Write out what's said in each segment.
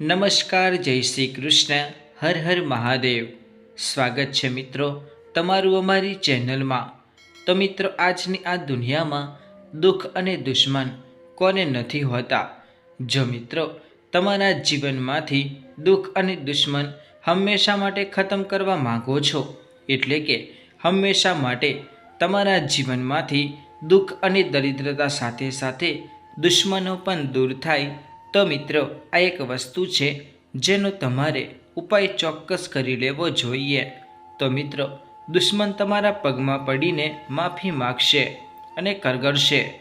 નમસ્કાર, જય શ્રી કૃષ્ણ, હર હર મહાદેવ. સ્વાગત છે મિત્રો તમારું અમારી ચેનલમાં. તો મિત્રો, આજની આ દુનિયામાં દુઃખ અને દુશ્મન કોને નથી હોતા? જો મિત્રો, તમારા જીવનમાંથી દુઃખ અને દુશ્મન હંમેશા માટે ખતમ કરવા માંગો છો, એટલે કે હંમેશા માટે તમારા જીવનમાંથી દુઃખ અને દરિદ્રતા સાથે સાથે દુશ્મનો પણ દૂર થાય તો મિત્રો, આ એક વસ્તુ છે જેનો તમારે ઉપાય ચોક્કસ કરી લેવો જોઈએ. તો મિત્રો, દુશ્મન તમારા પગમાં પડીને માફી માગશે અને કરગરશે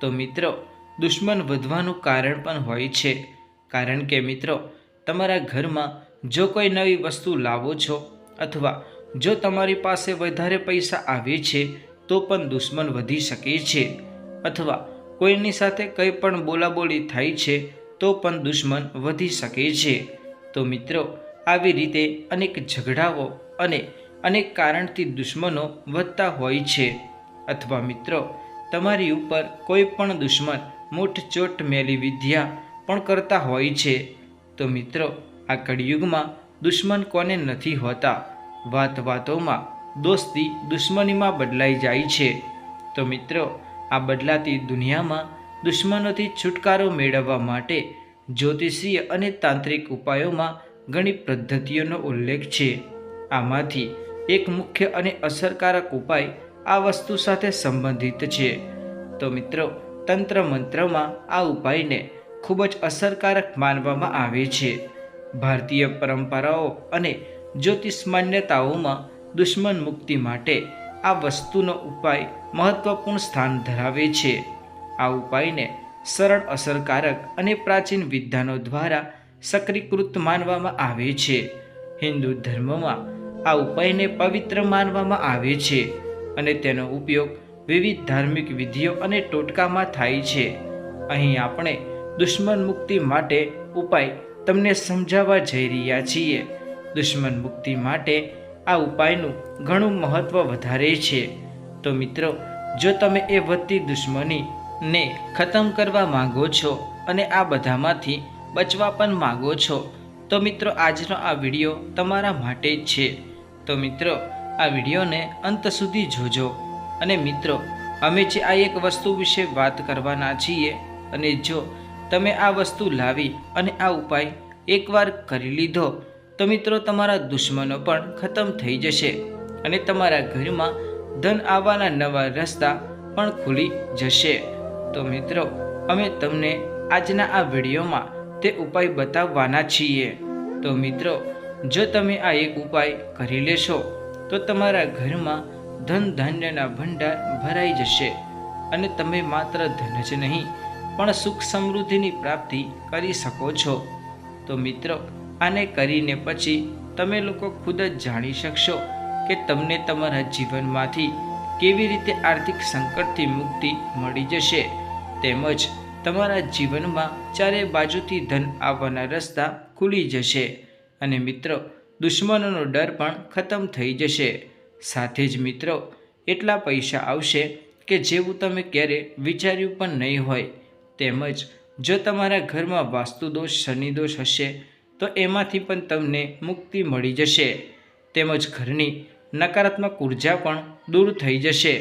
તો મિત્રો, દુશ્મન વધવાનું કારણ પણ હોય છે. કારણ કે મિત્રો, તમારા ઘરમાં જો કોઈ નવી વસ્તુ લાવો છો અથવા જો તમારી પાસે વધારે પૈસા આવે છે, તો પણ દુશ્મન વધી શકે છે. અથવા કોઈની સાથે કંઈ પણ બોલાબોલી થાય છે તો પણ દુશ્મન વધી શકે છે. તો મિત્રો, આવી રીતે અનેક ઝઘડાઓ અને અનેક કારણથી દુશ્મનો વધતા હોય છે. અથવા મિત્રો, તમારી ઉપર કોઈ પણ દુશ્મન મૂઠચોટ મેલી વિદ્યા પણ કરતા હોય છે. તો મિત્રો આ કળિયુગમાં દુશ્મન કોને નથી હોતા? વાત વાતોમાં દોસ્તી દુશ્મનીમાં બદલાઈ જાય છે. તો મિત્રો, આ બદલાતી દુનિયામાં દુશ્મનોથી છુટકારો મેળવવા માટે જ્યોતિષીય અને તાંત્રિક ઉપાયોમાં ઘણી પદ્ધતિઓનો ઉલ્લેખ છે. આમાંથી એક મુખ્ય અને અસરકારક ઉપાય આ વસ્તુ સાથે સંબંધિત છે. તો મિત્રો તંત્ર મંત્રમાં આ ઉપાયને ખૂબ જ અસરકારક માનવામાં આવે છે. ભારતીય પરંપરાઓ અને જ્યોતિષ માન્યતાઓમાં દુશ્મન મુક્તિ માટે આ વસ્તુનો ઉપાય મહત્વપૂર્ણ સ્થાન ધરાવે છે. આ ઉપાયને સરળ, અસરકારક અને પ્રાચીન વિદ્વાનો દ્વારા સક્રિયકૃત માનવામાં આવે છે. હિન્દુ ધર્મમાં આ ઉપાયને પવિત્ર માનવામાં આવે છે અને તેનો ઉપયોગ વિવિધ ધાર્મિક વિધિઓ અને ટોટકામાં થાય છે. અહીં આપણે દુશ્મન મુક્તિ માટે ઉપાય તમને સમજાવવા જઈ રહ્યા છીએ. દુશ્મન મુક્તિ માટે આ ઉપાયનું ઘણું મહત્ત્વ વધારે છે. તો મિત્રો, જો તમે એ વધતી દુશ્મની ને ખતમ કરવા માંગો છો અને આ બધામાંથી બચવા પણ માંગો છો. તો મિત્રો, આજનો આ વીડિયો તમારા માટે જ છે. તો મિત્રો, આ વિડીયોને અંત સુધી જોજો. અને મિત્રો, અમે જે આ એક વસ્તુ વિશે વાત કરવાના છીએ અને જો તમે આ વસ્તુ લાવી અને આ ઉપાય એકવાર કરી લીધો, તો મિત્રો, તમારા દુશ્મનો પણ ખતમ થઈ જશે અને તમારા ઘરમાં ધન આવવાના નવા રસ્તા પણ ખુલી જશે. તો મિત્રો, અમે તમને આજના આ વિડીયોમાં તે ઉપાય બતાવવાના છીએ. તો મિત્રો, જો તમે આ એક ઉપાય કરી લેશો, તો તમારા ઘરમાં ધન ધાન્યના ભંડાર ભરાઈ જશે અને તમે માત્ર ધન જ નહીં, પણ સુખ સમૃદ્ધિની પ્રાપ્તિ કરી શકો છો. તો મિત્રો, આને કરીને પછી તમે લોકો ખુદ જ જાણી શકશો કે તમને તમારા જીવનમાંથી કેવી રીતે આર્થિક સંકટથી મુક્તિ મળી જશે? તેમજ તમારા જીવનમાં ચારે બાજુથી ધન આવવાના રસ્તા ખુલી જશે અને મિત્રો, દુશ્મનોનો ડર પણ ખતમ થઈ જશે. સાથે જ મિત્રો, એટલા પૈસા આવશે કે જેવું તમે ક્યારે વિચાર્યું પણ નહીં હોય. તેમજ જો તમારા ઘરમાં વાસ્તુદોષ, શનિદોષ હશે, તો એમાંથી પણ તમને મુક્તિ મળી જશે. તેમજ ઘરની નકારાત્મક ઊર્જા પણ દૂર થઈ જશે.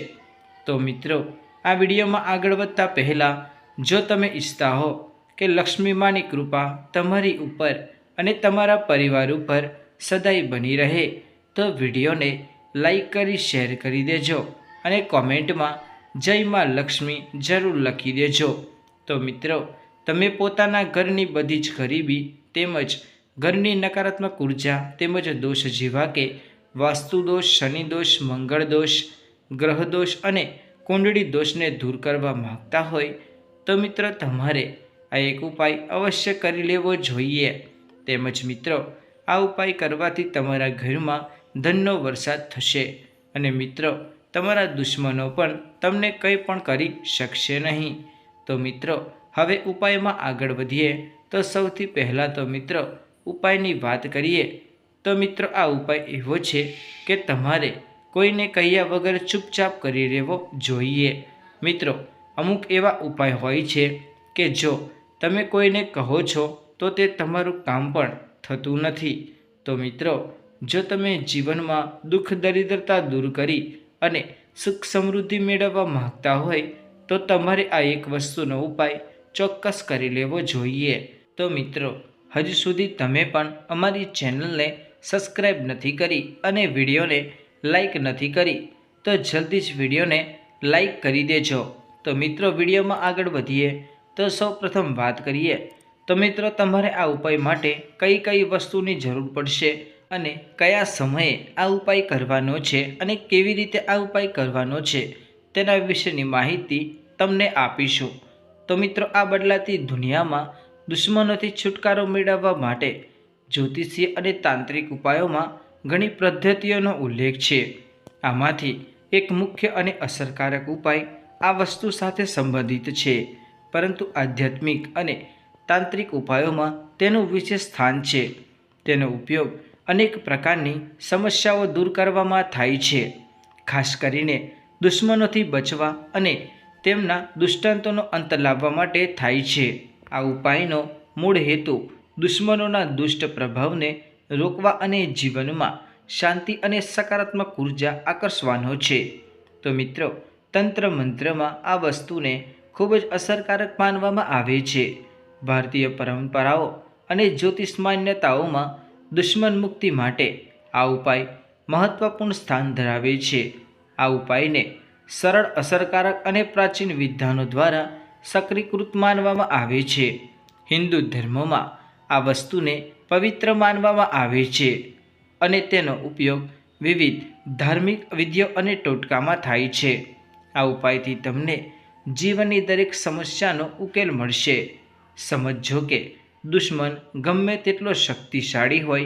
તો મિત્રો, આ વિડીયોમાં આગળ વધતા પહેલાં, જો તમે ઈચ્છતા હો કે લક્ષ્મીમાની કૃપા તમારી ઉપર અને તમારા પરિવાર ઉપર સદાય બની રહે, તો વિડીયોને લાઈક કરી, શેર કરી દેજો અને કોમેન્ટમાં જય માં લક્ષ્મી જરૂર લખી દેજો. તો મિત્રો, તમે પોતાના ઘરની બધી જ ગરીબી તેમજ ઘરની નકારાત્મક ઊર્જા તેમજ દોષ જેવા કે વાસ્તુદોષ શનિદોષ મંગળ દોષ ગ્રહદોષ અને કુંડળી દોષને દૂર કરવા માગતા હોય તો મિત્ર તમારે આ એક ઉપાય અવશ્ય કરી લેવો જોઈએ. તેમજ મિત્રો, આ ઉપાય કરવાથી તમારા ઘરમાં ધનનો વરસાદ થશે અને મિત્રો, તમારા દુશ્મનો પણ તમને કંઈ પણ કરી શકશે નહીં. તો મિત્રો, હવે ઉપાયમાં આગળ વધીએ. તો સૌથી પહેલાં તો મિત્રો, ઉપાયની વાત કરીએ. તો મિત્રો આ ઉપાય એવો છે કે તમારે કોઈને કહ્યા વગર ચૂપચાપ કરી લેવો જોઈએ. મિત્રો, અમુક એવા ઉપાય હોય છે કે જો તમે કોઈને કહો છો, તો તે તમારું કામ પણ થતું નથી. તો મિત્રો, જો તમે જીવનમાં દુઃખ, દરિદ્રતા દૂર કરી અને સુખ સમૃદ્ધિ મેળવવા માંગતા હોય, તો તમારે આ એક વસ્તુનો ઉપાય ચોક્કસ કરી લેવો જોઈએ. તો મિત્રો, હજુ સુધી તમે પણ અમારી ચેનલને સબસ્ક્રાઈબ નથી કરી અને વિડીયોને લાઈક નથી કરી, તો જલ્દી જ વિડીયોને લાઈક કરી દેજો. તો મિત્રો, વિડીયોમાં આગળ વધીએ, તો સૌપ્રથમ વાત કરીએ. તો મિત્રો, તમારે આ ઉપાય માટે કઈ કઈ વસ્તુની જરૂર પડશે અને કયા સમયે આ ઉપાય કરવાનો છે અને કેવી રીતે આ ઉપાય કરવાનો છે, તેના વિશેની માહિતી તમને આપીશું. તો મિત્રો, આ બદલાતી દુનિયામાં દુશ્મનોથી છુટકારો મેળવવા માટે જ્યોતિષીય અને તાંત્રિક ઉપાયોમાં ઘણી પદ્ધતિઓનો ઉલ્લેખ છે. આમાંથી એક મુખ્ય અને અસરકારક ઉપાય આ વસ્તુ સાથે સંબંધિત છે. પરંતુ આધ્યાત્મિક અને તાંત્રિક ઉપાયોમાં તેનું વિશેષ સ્થાન છે. તેનો ઉપયોગ અનેક પ્રકારની સમસ્યાઓ દૂર કરવામાં થાય છે. ખાસ કરીને દુશ્મનોથી બચવા અને તેમના દુષ્ટાંતોનો અંત લાવવા માટે થાય છે. આ ઉપાયનો મૂળ હેતુ દુશ્મનોના દુષ્ટ પ્રભાવને રોકવા અને જીવનમાં શાંતિ અને સકારાત્મક ઊર્જા આકર્ષવાનો છે. તો મિત્રો, તંત્ર મંત્રમાં આ વસ્તુને ખૂબ જ અસરકારક માનવામાં આવે છે. ભારતીય પરંપરાઓ અને જ્યોતિષ માન્યતાઓમાં દુશ્મન મુક્તિ માટે આ ઉપાય મહત્વપૂર્ણ સ્થાન ધરાવે છે. આ ઉપાયને સરળ, અસરકારક અને પ્રાચીન વિધાનો દ્વારા સક્રિયકૃત માનવામાં આવે છે. હિન્દુ ધર્મમાં આ વસ્તુને પવિત્ર માનવામાં આવે છે અને તેનો ઉપયોગ વિવિધ ધાર્મિક વિધિઓ અને ટોટકામાં થાય છે. આ ઉપાયથી તમને જીવનની દરેક સમસ્યાનો ઉકેલ મળશે. સમજો કે દુશ્મન ગમે તેટલો શક્તિશાળી હોય,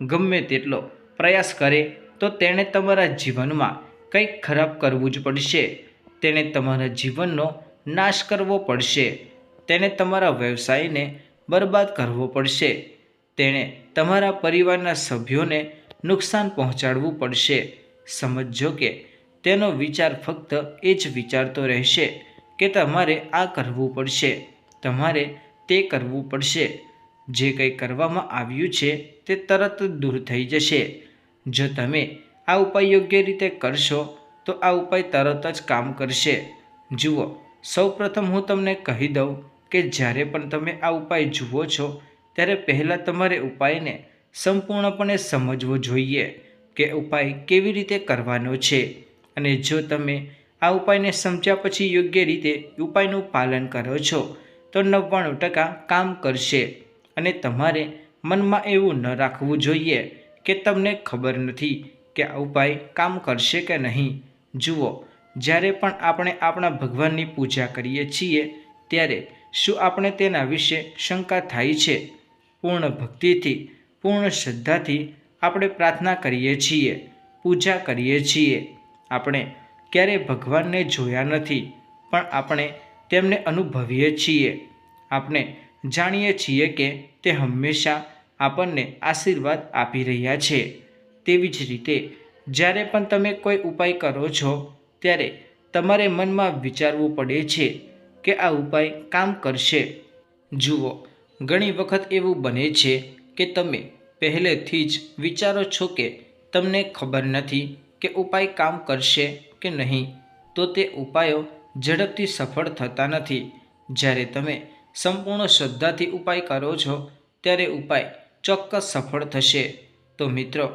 ગમે તેટલો પ્રયાસ કરે, તો તેણે તમારા જીવનમાં કંઈક ખરાબ કરવું જ પડશે. તેણે તમારા જીવનનો નાશ કરવો પડશે. તેણે તમારા વ્યવસાયને બરબાદ કરવો પડશે. તેણે તમારા પરિવારના સભ્યોને નુકસાન પહોંચાડવું પડશે. સમજો કે તેનો વિચાર ફક્ત એ જ વિચારતો રહેશે કે તમારે આ કરવું પડશે. તમારે તે કરવું પડશે. જે કંઈ કરવામાં આવ્યું છે તે તરત દૂર થઈ જશે. જો તમે આ ઉપાય યોગ્ય રીતે કરશો, તો આ ઉપાય તરત જ કામ કરશે. જુઓ, સૌપ્રથમ હું તમને કહી દઉં કે જ્યારે પણ તમે આ ઉપાય જુઓ છો, ત્યારે પહેલાં તમારે ઉપાયને સંપૂર્ણપણે સમજવો જોઈએ કે ઉપાય કેવી રીતે કરવાનો છે. અને જો તમે આ ઉપાયને સમજ્યા પછી યોગ્ય રીતે ઉપાયનું પાલન કરો છો, તો નવ્વાણું ટકા કામ કરશે. અને તમારે મનમાં એવું ન રાખવું જોઈએ કે તમને ખબર નથી કે આ ઉપાય કામ કરશે કે નહીં. જુઓ, જ્યારે પણ આપણે આપણા ભગવાનની પૂજા કરીએ છીએ, ત્યારે શું આપણે તેના વિશે શંકા થાય છે? પૂર્ણ ભક્તિથી, પૂર્ણ શ્રદ્ધાથી આપણે પ્રાર્થના કરીએ છીએ, પૂજા કરીએ છીએ. આપણે ક્યારેય ભગવાનને જોયા નથી, પણ આપણે તેમને અનુભવીએ છીએ. આપણે જાણીએ છીએ કે તે હંમેશા આપણને આશીર્વાદ આપી રહ્યા છે. તેવી જ રીતે, જ્યારે પણ તમે કોઈ ઉપાય કરો છો, ત્યારે તમારે મનમાં વિચારવું પડે છે કે આ ઉપાય કામ કરશે. જુઓ, ઘણી વખત એવું બને છે કે તમે પહેલેથી જ વિચારો છો કે તમને ખબર નથી કે ઉપાય કામ કરશે કે નહીં, તો તે ઉપાયો ઝડપથી સફળ થતા નથી. જ્યારે તમે સંપૂર્ણ શ્રદ્ધાથી ઉપાય કરો છો, ત્યારે ઉપાય ચોક્કસ સફળ થશે. તો મિત્રો,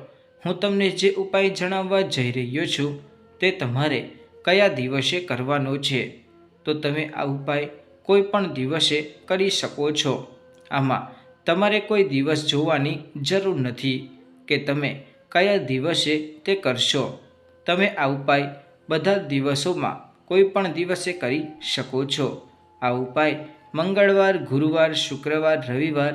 હું તમને જે ઉપાય જણાવવા જઈ રહ્યો છું, તે તમારે કયા દિવસે કરવાનો છે? તો તમે આ ઉપાય કોઈ પણ દિવસે કરી શકો છો. આમાં તમારે કોઈ દિવસ જોવાની જરૂર નથી કે તમે કયા દિવસે તે કરશો. તમે આ ઉપાય બધા દિવસોમાં કોઈ પણ દિવસે કરી શકો છો. આ ઉપાય મંગળવાર, ગુરુવાર, શુક્રવાર, રવિવાર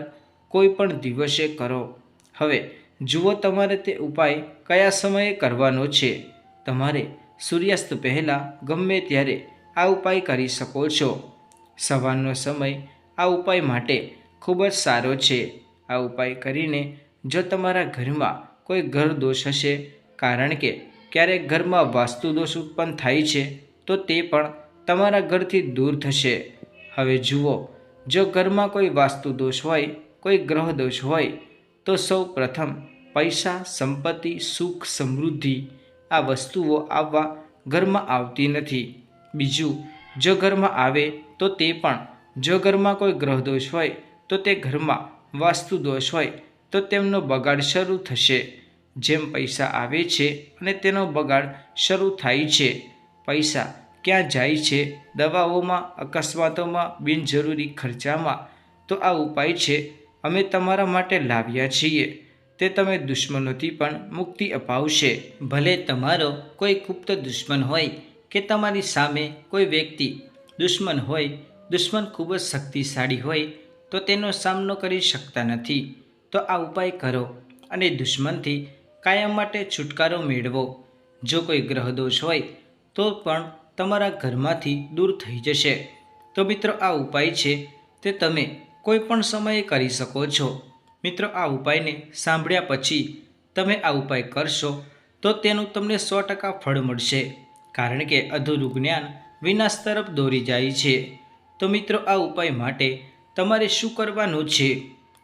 કોઈ પણ દિવસે કરો. હવે જુઓ તમારે તે ઉપાય કયા સમયે કરવાનો છે. તમારે સૂર્યાસ્ત પહેલાં ગમે ત્યારે આ ઉપાય કરી શકો છો. સવારનો સમય આ ઉપાય માટે ખૂબ જ સારો છે. આ ઉપાય કરીને જો તમારા ઘરમાં કોઈ ઘર દોષ હશે, કારણ કે ક્યારેક ઘરમાં વાસ્તુ દોષ ઉત્પન્ન થાય છે, તો તે પણ તમારા ઘરથી દૂર થશે. હવે જુઓ, જો ઘરમાં કોઈ વાસ્તુ દોષ હોય, કોઈ ગ્રહ દોષ હોય, તો સૌ પ્રથમ પૈસા, સંપત્તિ, સુખ, સમૃદ્ધિ આ વસ્તુઓ આવવા ઘરમાં આવતી નથી. બીજું, જો ઘરમાં આવે તો તે પણ. જો ઘરમાં કોઈ ગ્રહ દોષ હોય તો તે ઘરમાં. વાસ્તુ દોષ હોય તો તેમનો બગાડ શરૂ થશે. જેમ પૈસા આવે છે અને તેનો બગાડ શરૂ થાય છે. પૈસા ક્યાં જાય છે? દવાઓમાં, અકસ્માતોમાં, બિનજરૂરી ખર્ચામાં. તો આ ઉપાય છે. અમે તમારા માટે લાવ્યા છીએ. તે તમે દુશ્મનોથી પણ મુક્તિ અપાવશે. ભલે તમારો કોઈ ગુપ્ત દુશ્મન હોય કે તમારી સામે કોઈ વ્યક્તિ દુશ્મન હોય, દુશ્મન ખૂબ જ શક્તિશાળી હોય, તો તેનો સામનો કરી શકતા નથી. તો આ ઉપાય કરો અને દુશ્મનથી કાયમ માટે છુટકારો મેળવો. જો કોઈ ગ્રહદોષ હોય, તો પણ તમારા ઘરમાંથી દૂર થઈ જશે. તો મિત્રો, આ ઉપાય છે તે તમે કોઈ પણ સમયે કરી શકો છો. મિત્રો, આ ઉપાયને સાંભળ્યા પછી તમે આ ઉપાય કરશો, તો તેનું તમને સો ટકા ફળ મળશે. કારણ કે અધૂરું જ્ઞાન વિનાશ તરફ દોરી જાય છે. તો મિત્રો, આ ઉપાય માટે તમારે શું કરવાનું છે?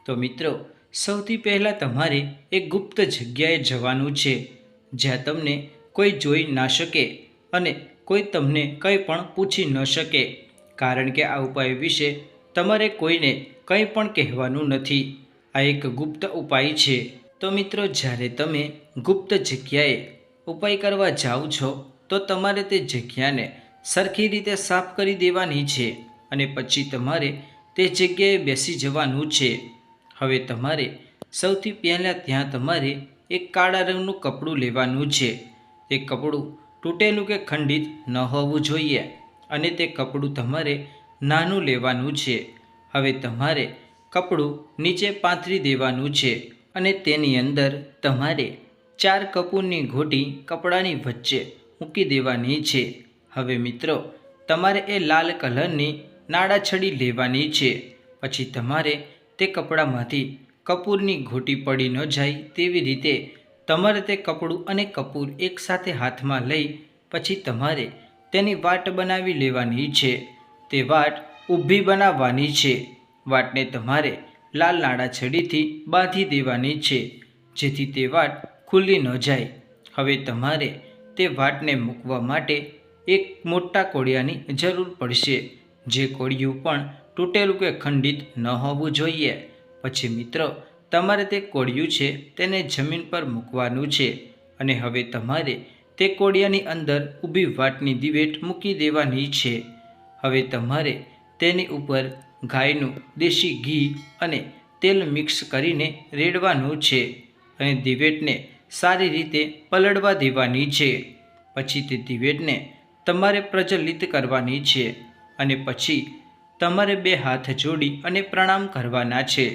તો મિત્રો, સૌથી પહેલાં તમારે એક ગુપ્ત જગ્યાએ જવાનું છે, જ્યાં તમને કોઈ જોઈ ના શકે અને કોઈ તમને કંઈ પણ પૂછી ન શકે. કારણ કે આ ઉપાય વિશે તમારે કોઈને કંઈ પણ કહેવાનું નથી. આ એક ગુપ્ત ઉપાય છે. તો મિત્રો, જ્યારે તમે ગુપ્ત જગ્યાએ ઉપાય કરવા જાઓ છો તો તમારે તે જગ્યાને સરખી રીતે સાફ કરી દેવાની છે અને પછી તમારે તે જગ્યાએ બેસી જવાનું છે. હવે તમારે સૌથી પહેલાં ત્યાં તમારે એક કાળા રંગનું કપડું લેવાનું છે. તે કપડું તૂટેલું કે ખંડિત ન હોવું જોઈએ અને તે કપડું તમારે નાનું લેવાનું છે. હવે તમારે કપડું નીચે પાથરી દેવાનું છે અને તેની અંદર તમારે ચાર કપૂરની ઘોટી કપડાની વચ્ચે મૂકી દેવાની છે. હવે મિત્રો, તમારે એ લાલ કલરની નાડા છડી લેવાની છે. પછી તમારે તે કપડામાંથી કપૂરની ઘોટી પડી ન જાય તેવી રીતે તમારે તે કપડું અને કપૂર એકસાથે હાથમાં લઈ પછી તમારે તેની વાટ બનાવી લેવાની છે. તે વાટ ઊભી બનાવવાની છે. વાટને તમારે લાલ નાડા છડીથી બાંધી દેવાની છે, જેથી તે વાટ ખુલ્લી ન જાય. હવે તમારે તે વાટને મૂકવા માટે એક મોટા કોળિયાની જરૂર પડશે. જે કોળિયું પણ તૂટેલું કે ખંડિત ન હોવું જોઈએ. પછી મિત્રો, તમારે તે કોળિયું છે તેને જમીન પર મૂકવાનું છે અને હવે તમારે તે કોળિયાની અંદર ઊભી વાટની દિવેટ મૂકી દેવાની છે. હવે તમારે તેની ઉપર ગાયનું દેશી ઘી અને તેલ મિક્સ કરીને રેડવાનું છે અને દિવેટને સારી રીતે પલળવા દેવાની છે. પછી તે દિવેટને તમારે પ્રજ્વલિત કરવાની છે અને પછી તમારે બે હાથ જોડી અને પ્રણામ કરવાના છે.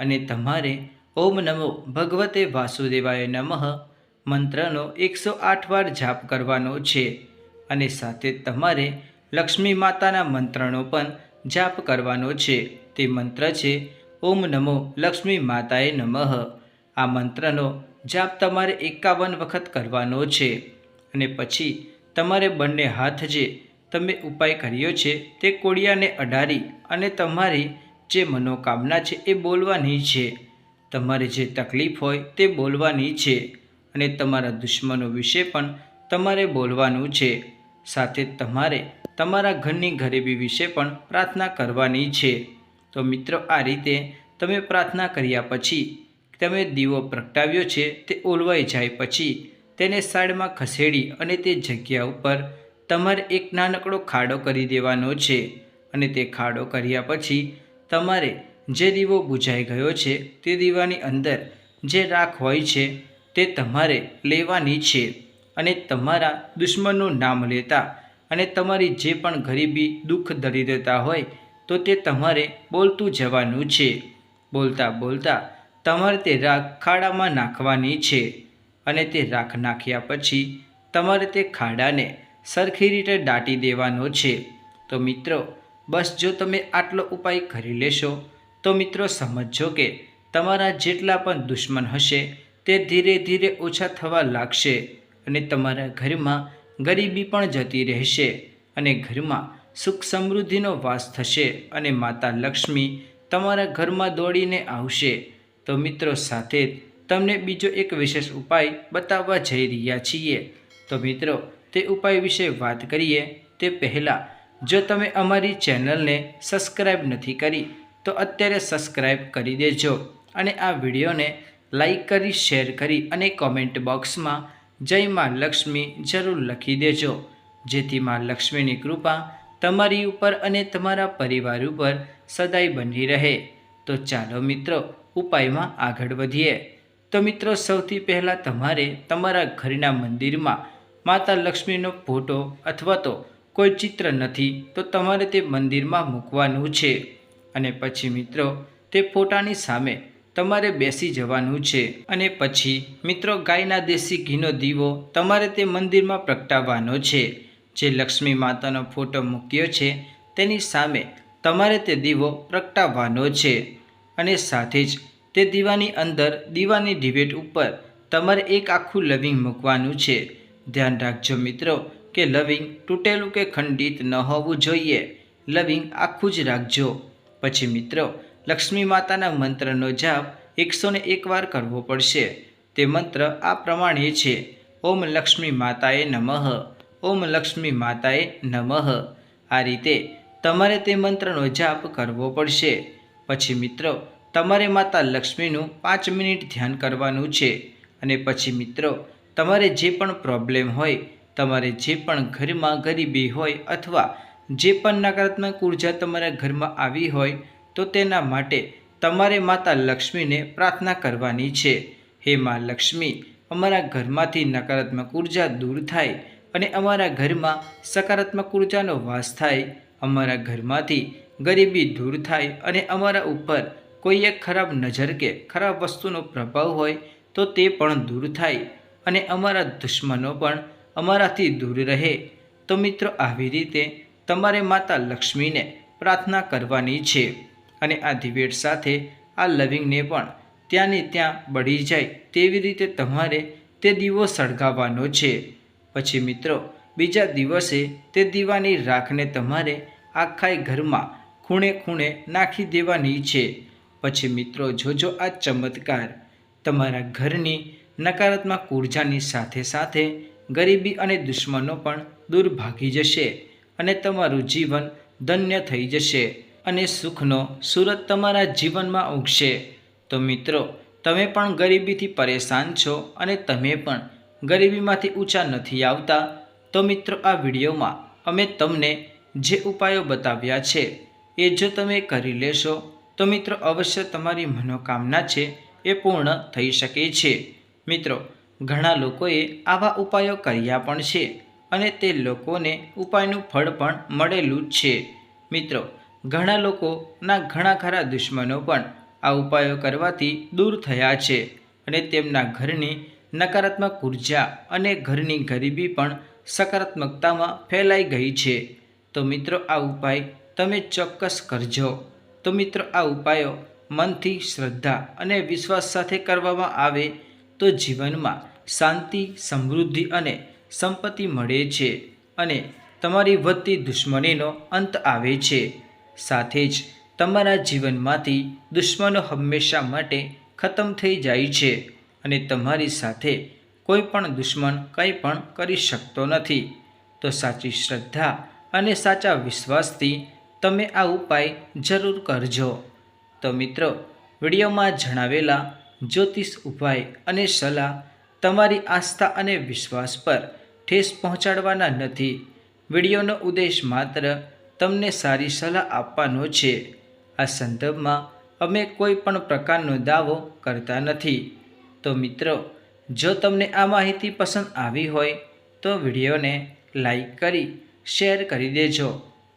અને તમારે ઓમ નમો ભગવતે વાસુદેવાય નમઃ મંત્રનો એકસો આઠ વાર જાપ કરવાનો છે. અને સાથે તમારે લક્ષ્મી માતાના મંત્રનો પણ જાપ કરવાનો છે. તે મંત્ર છે, ઓમ નમો લક્ષ્મી માતાએ નમઃ. આ મંત્રનો જાપ તમારે એકાવન વખત કરવાનો છે અને પછી તમારે બંને હાથ જે તમે ઉપાય કર્યો છે તે કોળિયાને અડારી અને તમારી જે મનોકામના છે એ બોલવાની છે. તમારે જે તકલીફ હોય તે બોલવાની છે અને તમારા દુશ્મનો વિશે પણ તમારે બોલવાનું છે. સાથે તમારે તમારા ઘરની ગરીબી વિશે પણ પ્રાર્થના કરવાની છે. તો મિત્રો, આ રીતે તમે પ્રાર્થના કર્યા પછી તમે દીવો પ્રગટાવ્યો છે તે ઓલવાઈ જાય પછી તેને સાઈડમાં ખસેડી અને તે જગ્યા ઉપર તમારે એક નાનકડો ખાડો કરી દેવાનો છે અને તે ખાડો કર્યા પછી તમારે જે દીવો બુઝાઈ ગયો છે તે દીવાની અંદર જે રાખ હોય છે તે તમારે લેવાની છે અને તમારા દુશ્મનનું નામ લેતા અને તમારી જે પણ ગરીબી, દુઃખ દરિદ્રતા હોય તો તે તમારે બોલતું જવાનું છે. બોલતા બોલતા તમારે તે રાખ ખાડામાં નાખવાની છે અને તે રાખ નાખ્યા પછી તમારે તે ખાડાને સરખી રીતે દાટી દેવાનો છે. તો મિત્રો, બસ જો તમે આટલો ઉપાય કરી લેશો, તો મિત્રો સમજજો કે તમારા જેટલા પણ દુશ્મન હશે, તે ધીરે ધીરે ઓછા થવા લાગશે અને તમારા ઘરમાં ગરીબી પણ જતી રહેશે અને ઘરમાં સુખ સમૃદ્ધિનો વાસ થશે અને માતા લક્ષ્મી તમારા ઘરમાં દોડીને આવશે તો મિત્રો સાથે તમને બીજો એક વિશેષ ઉપાય બતાવવા જઈ રહ્યા છીએ. તો મિત્રો, તે ઉપાય વિશે વાત કરીએ, તે પહેલાં, જો તમે અમારી ચેનલને સબસ્ક્રાઈબ નથી કરી, તો અત્યારે સબસ્ક્રાઈબ કરી દેજો અને આ વિડીયોને લાઈક કરી, શેર કરી અને કોમેન્ટ બોક્સમાં જય માં લક્ષ્મી જરૂર લખી દેજો. જેથી માં લક્ષ્મીની કૃપા તમારી ઉપર અને તમારા પરિવાર ઉપર સદાય બની રહે. તો ચાલો મિત્રો ઉપાયમાં આગળ વધીએ. તો મિત્રો, સૌથી પહેલાં તમારે તમારા ઘરના મંદિરમાં માતા લક્ષ્મીનો ફોટો અથવા તો કોઈ ચિત્ર નથી, તો તમારે તે મંદિરમાં મૂકવાનું છે. અને પછી મિત્રો, તે ફોટાની સામે તમારે બેસી જવાનું છે. અને પછી મિત્રો, ગાયના દેશી ઘીનો દીવો તમારે તે મંદિરમાં પ્રગટાવવાનો છે. જે લક્ષ્મી માતાનો ફોટો મૂક્યો છે, તેની સામે તમારે તે દીવો પ્રગટાવવાનો છે. અને સાથે જ તે દીવાની અંદર દીવાની ડિબેટ ઉપર તમારે એક આખું લવિંગ મૂકવાનું છે. ધ્યાન રાખજો મિત્રો કે લવિંગ તૂટેલું કે ખંડિત ન હોવું જોઈએ. લવિંગ આખું જ રાખજો. પછી મિત્રો, લક્ષ્મી માતાના મંત્રનો જાપ એકસો ને એક વાર કરવો પડશે. તે મંત્ર આ પ્રમાણે છે. ઓમ લક્ષ્મી માતાએ નમઃ. ઓમ લક્ષ્મી માતાએ નમઃ. આ રીતે તમારે તે મંત્રનો જાપ કરવો પડશે. પછી મિત્રો, તમારે માતા લક્ષ્મીનું પાંચ મિનિટ ધ્યાન કરવાનું છે. અને પછી મિત્રો, તમારે જે પણ પ્રોબ્લેમ હોય, તમારે જે પણ ઘરમાં ગરીબી હોય અથવા જે પણ નકારાત્મક ઊર્જા તમારા ઘરમાં આવી હોય, તો તેના માટે તમારે માતા લક્ષ્મીને પ્રાર્થના કરવાની છે. હે મા લક્ષ્મી, અમારા ઘરમાંથી નકારાત્મક ઊર્જા દૂર થાય અને અમારા ઘરમાં સકારાત્મક ઉર્જાનો વાસ થાય. અમારા ઘરમાંથી ગરીબી દૂર થાય અને અમારા ઉપર કોઈ એક ખરાબ નજર કે ખરાબ વસ્તુનો પ્રભાવ હોય તો તે પણ દૂર થાય અને અમારા દુશ્મનો પણ અમારાથી દૂર રહે. તો મિત્રો, આવી રીતે તમારે માતા લક્ષ્મીને પ્રાર્થના કરવાની છે અને આ દિવેટ સાથે આ લવિંગને પણ ત્યાંને ત્યાં બળી જાય તેવી રીતે તમારે તે દીવો સળગાવવાનો છે. પછી મિત્રો, બીજા દિવસે તે દીવાની રાખને તમારે આખાય ઘરમાં ખૂણે ખૂણે નાખી દેવાની છે. પછી મિત્રો, જોજો આ ચમત્કાર. તમારા ઘરની નકારાત્મક ઉર્જાની સાથે સાથે ગરીબી અને દુશ્મનો પણ દૂર ભાગી જશે અને તમારું જીવન ધન્ય થઈ જશે અને સુખનો સુરત તમારા જીવનમાં ઉગશે. તો મિત્રો, તમે પણ ગરીબીથી પરેશાન છો અને તમે પણ ગરીબીમાંથી ઊંચા નથી આવતા, તો મિત્રો આ વિડીયોમાં અમે તમને જે ઉપાયો બતાવ્યા છે એ જો તમે કરી લેશો, તો મિત્રો અવશ્ય તમારી મનોકામના છે એ પૂર્ણ થઈ શકે છે. મિત્રો, ઘણા લોકોએ આવા ઉપાયો કર્યા પણ છે અને તે લોકોને ઉપાયનું ફળ પણ મળેલું જ છે. મિત્રો, ઘણા લોકોના ઘણા ખરા દુશ્મનો પણ આ ઉપાયો કરવાથી દૂર થયા છે અને તેમના ઘરની નકારાત્મક ઊર્જા અને ઘરની ગરીબી પણ સકારાત્મકતામાં ફેલાઈ ગઈ છે. તો મિત્રો, આ ઉપાય તમે ચોક્કસ કરજો. તો મિત્રો, આ ઉપાયો મનથી શ્રદ્ધા અને વિશ્વાસ સાથે કરવામાં આવે તો જીવનમાં શાંતિ, સમૃદ્ધિ અને સંપત્તિ મળે છે અને તમારી વધતી દુશ્મનીનો અંત આવે છે. સાથે જ તમારા જીવનમાંથી દુશ્મનો હંમેશા માટે ખતમ થઈ જાય છે અને તમારી સાથે કોઈ પણ દુશ્મન કંઈ પણ કરી શકતો નથી. તો સાચી શ્રદ્ધા અને સાચા વિશ્વાસથી તમે આ ઉપાય જરૂર કરજો. તો મિત્રો, વિડીયોમાં જણાવેલા જ્યોતિષ ઉપાય અને સલાહ તમારી આસ્થા અને વિશ્વાસ પર ઠેસ પહોંચાડવાના નથી. વિડીયોનો ઉદ્દેશ માત્ર તમને સારી સલાહ આપવાનો છે. આ સંદર્ભમાં અમે કોઈ પણ પ્રકારનો દાવો કરતા નથી. તો મિત્રો, જો તમને આ માહિતી પસંદ આવી હોય તો વિડીયોને લાઈક કરી, શેર કરી દેજો.